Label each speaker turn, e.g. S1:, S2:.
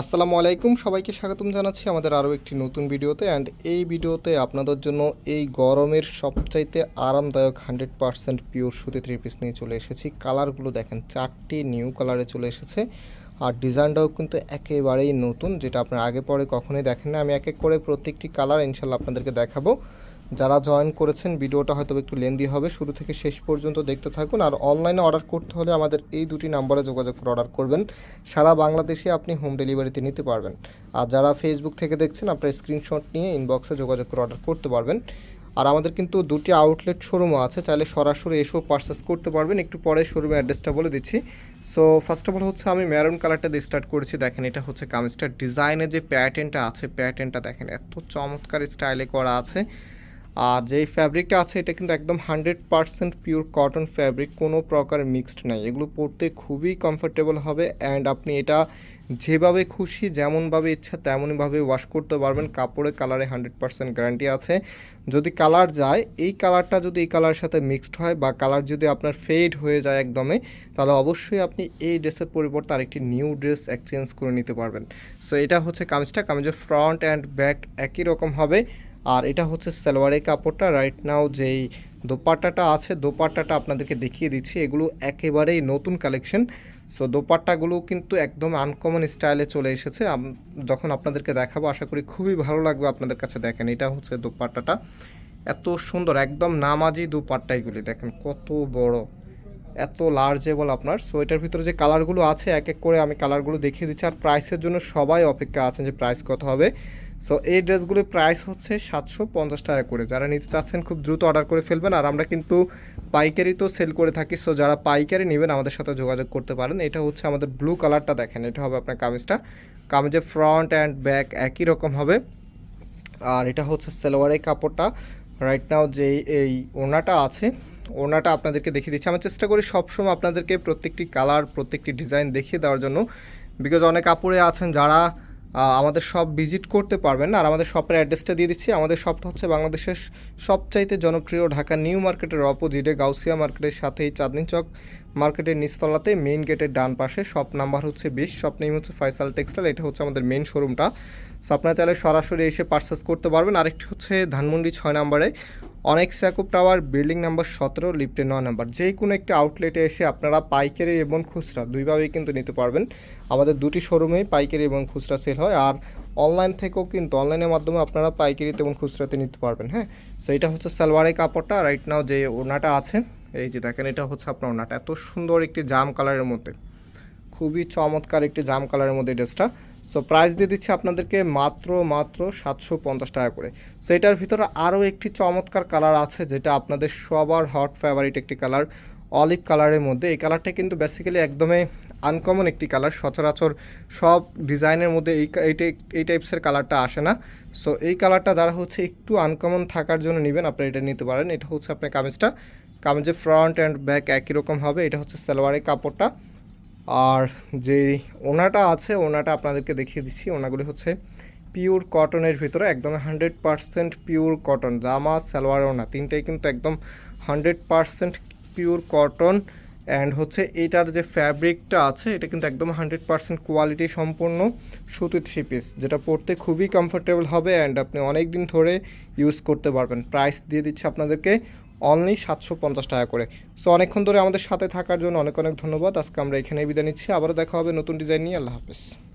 S1: আসসালামু আলাইকুম, সবাইকে স্বাগতম জানাচ্ছি আমাদের আরও একটি নতুন ভিডিওতে। অ্যান্ড এই ভিডিওতে আপনাদের জন্য এই গরমের সবচাইতে আরামদায়ক হান্ড্রেড পারসেন্ট পিওর সুতি থ্রি পিস নিয়ে চলে এসেছি। কালারগুলো দেখেন, চারটি নিউ কালারে চলে এসেছে। আর ডিজাইনটাও কিন্তু একেবারেই নতুন, যেটা আপনার আগে পরে কখনোই দেখেন না আমি এক এক করে প্রত্যেকটি কালার ইনশাল্লাহ আপনাদেরকে দেখাবো। যারা জয়েন করেছেন, ভিডিওটা হয়তো একটু লেন্দি হবে, শুরু থেকে শেষ পর্যন্ত দেখতে থাকুন। আর অনলাইনে অর্ডার করতে হলে আমাদের এই দুটি নাম্বারে যোগাযোগ করে অর্ডার করবেন। সারা বাংলাদেশে আপনি হোম ডেলিভারিতে নিতে পারবেন। আর যারা ফেসবুক থেকে দেখছেন, আপনার স্ক্রিনশট নিয়ে ইনবক্সে যোগাযোগ করে অর্ডার করতে পারবেন। আর আমাদের কিন্তু দুটি আউটলেট শোরুমও আছে, চাইলে সরাসরি এসেও পারচেস করতে পারবেন। একটু পরে শোরুমের অ্যাড্রেসটা বলে দিচ্ছি। সো ফার্স্ট অফ অল হচ্ছে আমি ম্যারুন কালারটা দিয়ে স্টার্ট করেছি। দেখেন, এটা হচ্ছে কামিজটার ডিজাইনের যে প্যাটার্নটা আছে প্যাটার্নটা দেখেন, এত চমৎকার স্টাইলে করা আছে। আর যেই ফ্যাব্রিকটা আছে, এটা কিন্তু একদম hundred percent pure cotton fabric কোনো প্রকার মিক্সড নাই। এগুলো পরতে খুবই কমফোর্টেবল হবে অ্যান্ড আপনি এটা যেভাবে খুশি, যেমনভাবে ইচ্ছা তেমনইভাবে ওয়াশ করতে পারবেন। কাপড়ে কালারে হান্ড্রেড পারসেন্ট গ্যারান্টি আছে। যদি কালার যায়, এই কালারটা যদি এই কালারের সাথে মিক্সড হয় বা কালার যদি আপনার ফেড হয়ে যায় একদমে, তাহলে অবশ্যই আপনি এই ড্রেসের পরিবর্তে আরেকটি নিউ ড্রেস এক্সচেঞ্জ করে নিতে পারবেন। সো এটা হচ্ছে কামিজটা। কামিজের ফ্রন্ট অ্যান্ড ব্যাক একই রকম হবে। আর এটা হচ্ছে সালোয়ারের কাপড়টা। রাইট নাও যেই দোপাট্টাটা আছে, দোপাট্টাটা আপনাদেরকে দেখিয়ে দিচ্ছি। এগুলো একেবারেই নতুন কালেকশন সো দোপাট্টাগুলো কিন্তু একদম আনকমন স্টাইলে চলে এসেছে। যখন আপনাদেরকে দেখাবো, আশা করি খুবই ভালো লাগবে আপনাদের কাছে দেখেন। এটা হচ্ছে দোপাট্টাটা। এত সুন্দর, একদম নামাজি দোপাট্টা এগুলি। দেখেন কত বড়, এত লার্জেবল আপনার। সো এটার ভিতরে যে কালারগুলো আছে, এক এক করে আমি কালারগুলো দেখিয়ে দিচ্ছি। আর প্রাইসের জন্য সবাই অপেক্ষা আছেন যে প্রাইস কত হবে। সো এই ড্রেসগুলির প্রাইস হচ্ছে সাতশো পঞ্চাশ টাকা করে। যারা নিতে চাচ্ছেন খুব দ্রুত অর্ডার করে ফেলবেন। আর আমরা কিন্তু পাইকারি তো সেল করে থাকি সো যারা পাইকারি নেবেন আমাদের সাথে যোগাযোগ করতে পারেন। এটা হচ্ছে আমাদের ব্লু কালারটা দেখেন, এটা হবে আপনার কামিজটা। কামিজের ফ্রন্ট অ্যান্ড ব্যাক একই রকম হবে। আর এটা হচ্ছে সালোয়ারের কাপড়টা। রাইট নাও যে এই ওনাটা আছে ওনাটা আপনাদেরকে দেখিয়ে দিচ্ছি। আমি চেষ্টা করি সবসময় আপনাদেরকে প্রত্যেকটি কালার প্রত্যেকটি ডিজাইন দেখিয়ে দেওয়ার জন্য। বিকজ অনেক কাপড়ে আছেন যারা আমাদের সব ভিজিট করতে পারবেন আর আমাদের শপের অ্যাড্রেসটা দিয়ে দিচ্ছি। আমাদের শপটা হচ্ছে বাংলাদেশের সবচাইতে জনপ্রিয় ঢাকা নিউ মার্কেটের অপোজিটে গাউসিয়া মার্কেটের সাথেই চাঁদনি চক মার্কেটের নিচতলাতে মেইন গেটের ডান পাশে। শপ নাম্বার হচ্ছে বিশ। শপ নেম হচ্ছে ফয়সাল টেক্সটাইল এটা হচ্ছে আমাদের মেইন শোরুমটা সো আপনারা চাইলে সরাসরি এসে পার্সেস করতে পারবেন। আরেকটি হচ্ছে ধানমন্ডি ছয় নম্বরে। অনেক স্যাকুপ টাওয়ার, বিল্ডিং নাম্বার সতেরো, লিফটে নয় নাম্বার। যে কোনো একটি আউটলেটে এসে আপনারা পাইকারি এবং খুচরা দুইভাবেই কিন্তু নিতে পারবেন। আমাদের দুটি শোরুমেই পাইকারি এবং খুচরা সেল হয় আর অনলাইন থেকেও কিন্তু অনলাইনের মাধ্যমে আপনারা পাইকারিতে এবং খুচরাতে নিতে পারবেন হ্যাঁ? সো এটা হচ্ছে সালোয়ারের কাপড়টা। রাইট নাও যে ওনাটা আছে, এই যে দেখেন, এটা হচ্ছে আপনার ওনাটা এত সুন্দর একটি জাম কালারের মধ্যে। খুবই চমৎকার একটি জাম কালারের মধ্যে ড্রেসটা সো প্রাইস দিয়ে দিচ্ছি আপনাদেরকে মাত্র মাত্র সাতশো পঞ্চাশ টাকা করে। সো এটার ভিতরে আরও একটি চমৎকার কালার আছে, যেটা আপনাদের সবার হট ফেভারিট একটি কালার অলিভ কালারের মধ্যে। এই কালারটা কিন্তু বেসিক্যালি একদমই আনকমন একটি কালার সচরাচর সব ডিজাইনের মধ্যে এই এই টাইপসের কালারটা আসে না। সো এই কালারটা যারা হচ্ছে একটু আনকমন থাকার জন্য নেবেন, আপনারা এটা নিতে পারেন। এটা হচ্ছে আপনার কামিজটা। কামিজের ফ্রন্ট অ্যান্ড ব্যাক একই রকম হবে। এটা হচ্ছে সালোয়ারের কাপড়টা। আর যে ওনাটা আছে, ওনাটা আপনাদেরকে দেখিয়ে দিচ্ছি। ওনাগুলি হচ্ছে পিওর কটনের ভিতরে, একদম হান্ড্রেড পারসেন্ট পিওর কটন জামা, সালোয়ার ওনা তিনটাই কিন্তু একদম hundred percent pure cotton and হচ্ছে এটার যে ফ্যাব্রিকটা আছে, এটা কিন্তু একদম হান্ড্রেড পারসেন্ট কোয়ালিটি সম্পূর্ণ সুতি থ্রি পিস যেটা পরতে খুবই কমফোর্টেবল হবে অ্যান্ড আপনি অনেক দিন ধরে ইউজ করতে পারবেন। প্রাইস দিয়ে দিচ্ছি আপনাদেরকে অনলি সাতশো পঞ্চাশ টাকা করে। সো অনেকক্ষণ ধরে আমাদের সাথে থাকার জন্য অনেক অনেক ধন্যবাদ। আজকে আমরা এখানেই বিদায় নিচ্ছি। আবারও দেখা হবে নতুন ডিজাইন নিয়ে। আল্লাহ হাফেজ।